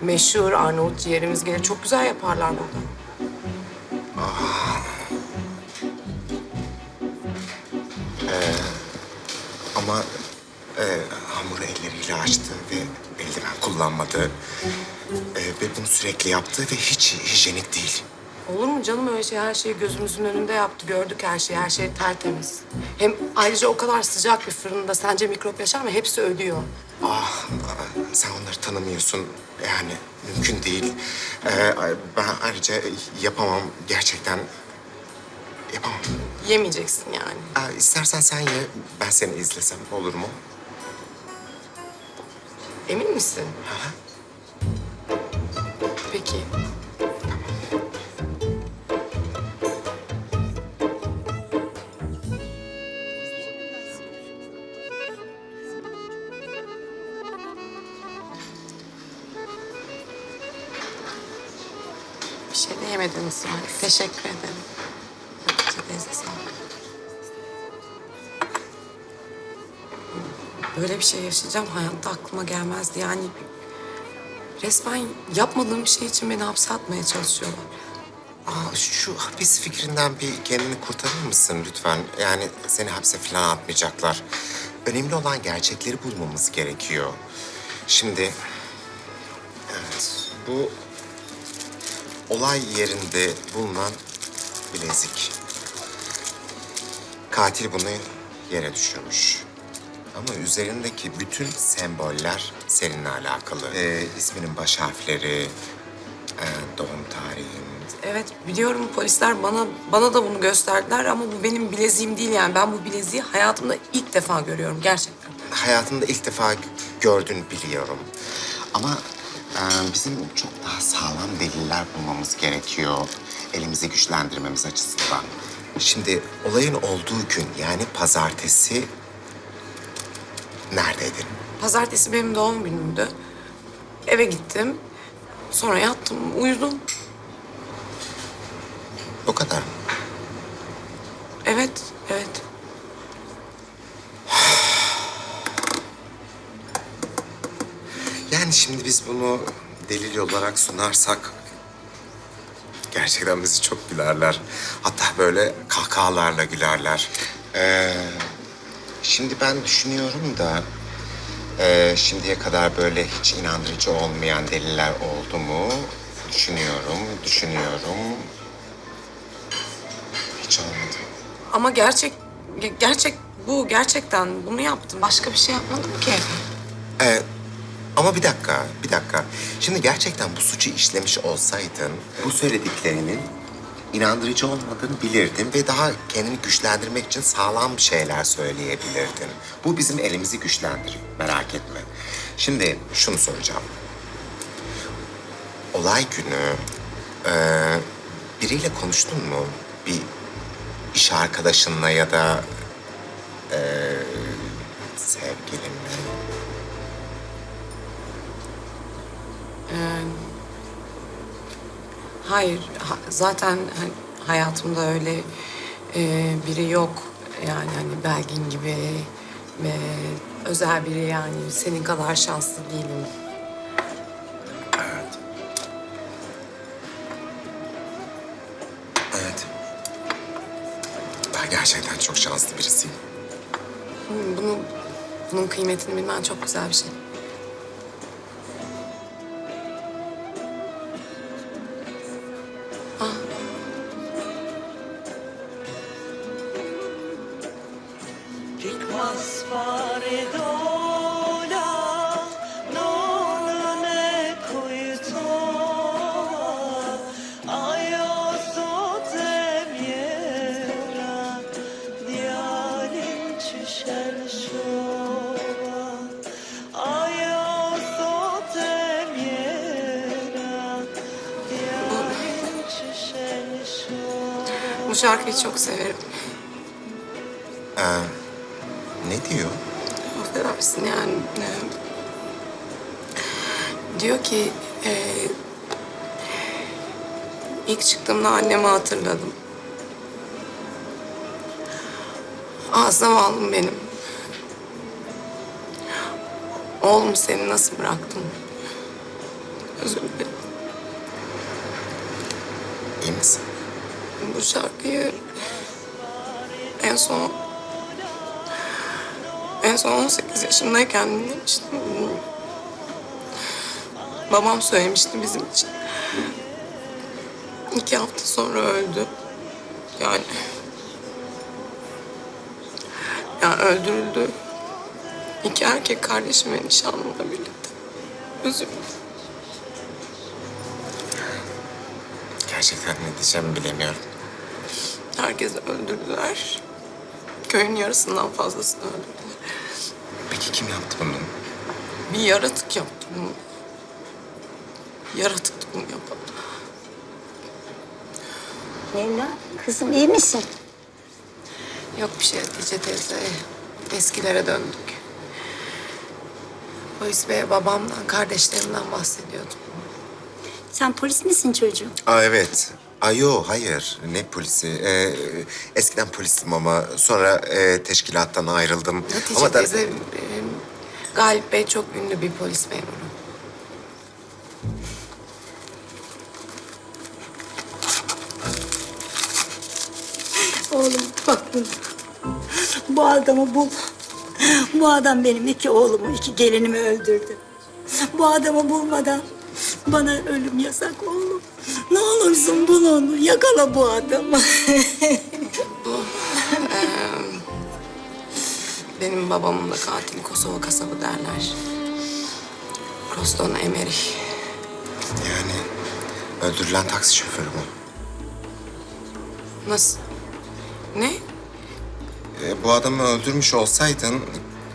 Meşhur Arnavut ciğerimiz gelir. Çok güzel yaparlar burada. Ama e, hamuru elleriyle açtı ve eldiven kullanmadı. E, ve bunu sürekli yaptı ve hiç hijyenik değil. Olur mu canım öyle şey? Her şeyi gözümüzün önünde yaptı. Gördük her şeyi. Her şey tertemiz. Hem ayrıca o kadar sıcak bir fırında sence mikrop yaşar mı? Hepsi ölüyor. Ah, sen onları tanımıyorsun. Yani mümkün değil. E, ben ayrıca yapamam. Gerçekten yapamam. Yemeyeceksin yani. E, istersen sen ye, ben seni izlesem olur mu? Emin misin? Peki. Yemediniz yani. Teşekkür ederim. Hatice teyze. Böyle bir şey yaşayacağım hayatta aklıma gelmezdi. Yani resmen yapmadığım bir şey için beni hapse atmaya çalışıyorlar. Aa, şu hapis fikrinden bir kendini kurtarır mısın lütfen? Yani seni hapse falan atmayacaklar. Önemli olan gerçekleri bulmamız gerekiyor. Şimdi, evet, bu olay yerinde bulunan bilezik. Katil bunu yere düşürmüş. Ama üzerindeki bütün semboller seninle alakalı. Ee, isminin baş harfleri, e, doğum tarihin, Evet biliyorum polisler bana bana da bunu gösterdiler ama bu benim bileziğim değil yani. Ben bu bileziği hayatımda ilk defa görüyorum gerçekten. hayatında ilk defa gördüğünü biliyorum. Ama e, bizim çok daha sağlam deliller bulmamız gerekiyor. Elimizi güçlendirmemiz açısından. Şimdi olayın olduğu gün yani pazartesi neredeydin? Pazartesi benim doğum günümdü. Eve gittim. Sonra yattım, uyudum. O kadar mı? Evet, evet. Yani şimdi biz bunu delil olarak sunarsak gerçekten bizi çok gülerler. Hatta böyle kahkahalarla gülerler. Ee, şimdi ben düşünüyorum da e, şimdiye kadar böyle hiç inandırıcı olmayan deliller oldu mu? Düşünüyorum, düşünüyorum. Hiç olmadı. Ama gerçek, ge- gerçek bu. Gerçekten bunu yaptım. Başka bir şey yapmadım ki. Ee, ama bir dakika, bir dakika. Şimdi gerçekten bu suçu işlemiş olsaydın... ...bu söylediklerinin inandırıcı olmadığını bilirdin... ...ve daha kendini güçlendirmek için sağlam bir şeyler söyleyebilirdin. Bu bizim elimizi güçlendirir, merak etme. Şimdi şunu soracağım. Olay günü e, biriyle konuştun mu? Bir iş arkadaşınla ya da e, sevgilinle? Hayır, ha- zaten hani hayatımda öyle e, biri yok. Yani hani Belgin gibi ve özel biri yani senin kadar şanslı değilim. Evet. Evet. Ben gerçekten çok şanslı birisiyim. Hı, Bunu, bunun kıymetini bilmen çok güzel bir şey. Bu şarkıyı çok severim. Ne diyor? Affedersin yani. e, diyor ki e, ilk çıktığımda annemi hatırladım. Ah zavallım benim. Oğlum seni nasıl bıraktım? Özür dilerim. İyi misin? Bu şarkıyı en son en son 18 yaşındayken dinlemiştim. Babam söylemişti bizim için. İki hafta sonra öldü. Yani yani öldürüldü. İki erkek kardeşim ve nişanlımla birlikte. Özür Gerçekten ne diyeceğimi bilemiyorum. Herkesi öldürdüler. Köyün yarısından fazlasını öldürdüler. Peki kim yaptı bunu? Bir yaratık yaptı bunu. Yaratıktı bunu yapan. Leyla, kızım iyi misin? Yok bir şey Hatice teyze. Eskilere döndük. Polis bey babamdan, kardeşlerimden bahsediyordum. Sen polis misin çocuğum? Aa evet. Ay yo hayır. Ne polisi? Ee, eskiden polisim ama sonra e, teşkilattan ayrıldım. Hatice ama da- teyze, e, Galip Bey çok ünlü bir polis memuru. Oğlum bak bunu. Bu adamı bul. Bu adam benim iki oğlumu, iki gelinimi öldürdü. Bu adamı bulmadan bana ölüm yasak oğlum. Ne olursun bul onu, yakala bu adamı. Benim babamın da katili Kosova kasabı derler. Roston Emerich. Yani öldürülen taksi şoförü bu. Nasıl? Ne? Ee, bu adamı öldürmüş olsaydın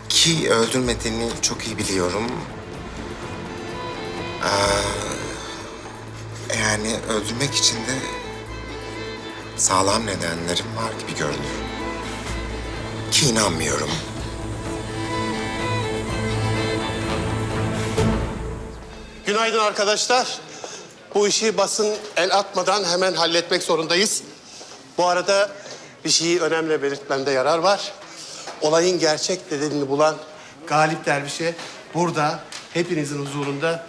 ki öldürmediğini çok iyi biliyorum. Ee, yani öldürmek için de sağlam nedenlerim var gibi görünüyor. Ki inanmıyorum. Günaydın arkadaşlar. Bu işi basın el atmadan hemen halletmek zorundayız. Bu arada bir şeyi önemli belirtmemde yarar var. Olayın gerçek nedenini bulan Galip Derviş'e burada hepinizin huzurunda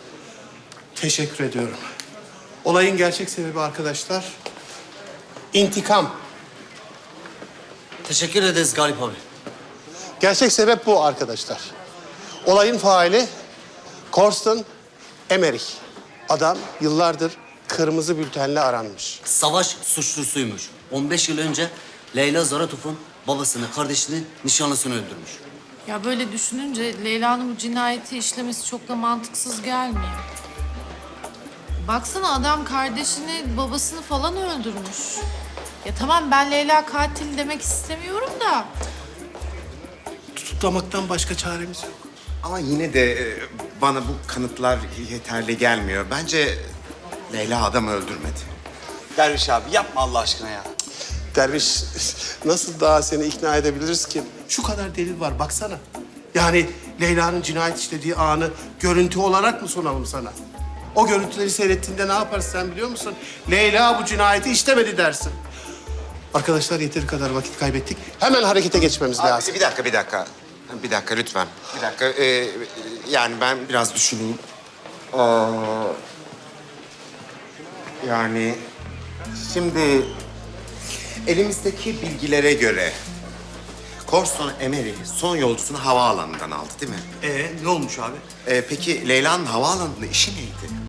teşekkür ediyorum. Olayın gerçek sebebi arkadaşlar intikam. Teşekkür ederiz Galip abi. Gerçek sebep bu arkadaşlar. Olayın faili Korsten Emmerich. Adam yıllardır kırmızı bültenle aranmış. Savaş suçlusuymuş. 15 yıl önce Leyla Zaratov'un babasını, kardeşini, nişanlısını öldürmüş. Ya böyle düşününce Leyla'nın bu cinayeti işlemesi çok da mantıksız gelmiyor. Baksana adam kardeşini, babasını falan öldürmüş. Ya tamam ben Leyla katil demek istemiyorum da. Tutuklamaktan başka çaremiz yok. Ama yine de e, bana bu kanıtlar yeterli gelmiyor. Bence Leyla adam öldürmedi. Derviş abi yapma Allah aşkına ya. Derviş nasıl daha seni ikna edebiliriz ki? Şu kadar delil var baksana. Yani Leyla'nın cinayet işlediği anı görüntü olarak mı sunalım sana? O görüntüleri seyrettiğinde ne yaparsın sen biliyor musun? Leyla bu cinayeti işlemedi dersin. Arkadaşlar yeteri kadar vakit kaybettik. Hemen harekete geçmemiz lazım. Abi, bir dakika, bir dakika. Bir dakika lütfen. Bir dakika. Ee, yani ben biraz düşüneyim. Aa, yani şimdi elimizdeki bilgilere göre Korson Emery son yolcusunu havaalanından aldı değil mi? Ee ne olmuş abi? Ee, peki Leyla'nın havaalanında işi neydi?